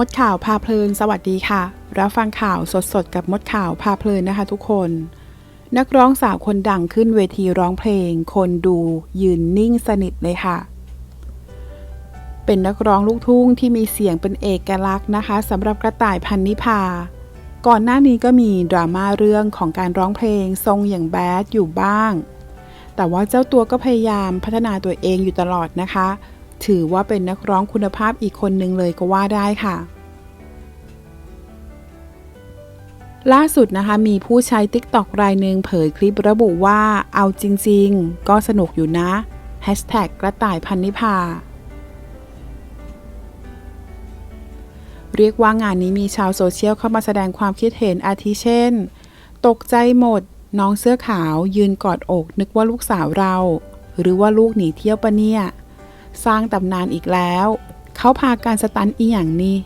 มดข่าวพาเพลิน สวัสดีค่ะ รับฟังข่าวสดๆ กับมดข่าวพาเพลินนะคะทุกคน นักร้องสาวคนดังขึ้นเวทีร้องเพลง คนดูยืนนิ่งสนิทเลยค่ะ เป็นนักร้องลูกทุ่งที่มีเสียงเป็นเอกลักษณ์นะคะสำหรับกระต่ายพันนิพา ก่อนหน้านี้ก็มีดราม่าเรื่องของการร้องเพลงทรงอย่างแบดอยู่บ้าง แต่ว่าเจ้าตัวก็พยายามพัฒนาตัวเองอยู่ตลอดนะคะ ถือว่าเป็นนักร้องคุณภาพอีกคนหนึ่งเลยก็ว่าได้ค่ะ ล่าสุดนะคะมีผู้ใช้ TikTok รายหนึ่งเผยคลิประบุว่าเอาจริง ๆ ก็สนุกอยู่นะ Hashtag กระต่ายพันนิพาเรียกว่างานนี้มีชาวโซเชียลเข้ามาแสดงความคิดเห็นอาทิเช่น ตกใจหมด น้องเสื้อขาวยืนกอดอกนึกว่าลูกสาวเรา หรือว่าลูกหนีเที่ยวปะเนี่ย สร้างตำนานอีกแล้ว เขาพาการสตันอีอย่างนี้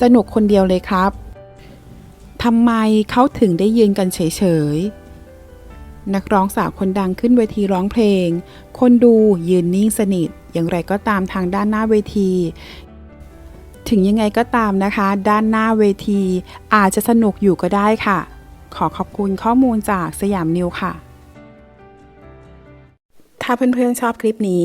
สนุกคนเดียวเลยครับทำไมเขาถึงได้ยืนกันเฉยๆ นักร้องสาวคนดังขึ้นเวทีร้องเพลง คนดูยืนนิ่งสนิท อย่างไรก็ตามทางด้านหน้าเวที ถึงยังไงก็ตามนะคะ ด้านหน้าเวที อาจจะสนุกอยู่ก็ได้ค่ะ ขอขอบคุณข้อมูลจากสยามนิวค่ะ ถ้าเพื่อนๆชอบคลิปนี้